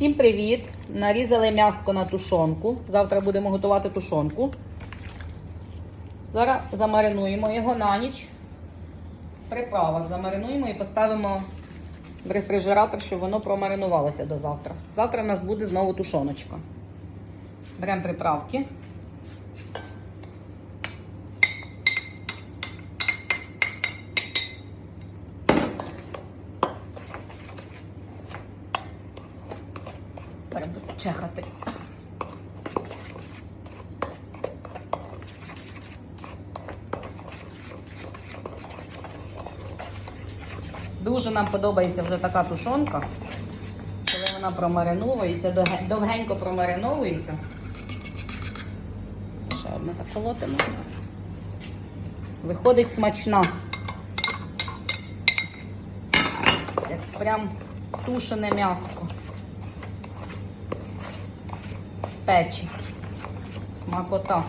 Всім привіт! Нарізали м'яско на тушонку. Завтра будемо готувати тушонку. Зараз замаринуємо його на ніч. В приправах замаринуємо і поставимо в рефрижератор, щоб воно промаринувалося до завтра. Завтра в нас буде знову тушоночка. Беремо приправки. Беремо тут чехати. Дуже нам подобається вже така тушонка, коли вона промариновується, довгенько промариновується. Ще одне заколотимо. Виходить смачна. Як прям тушене м'ясо. pet. Uma cotó.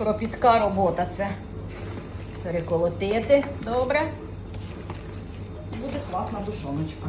Кропітка робота це. Переколотити добре. Буде класна душоночка.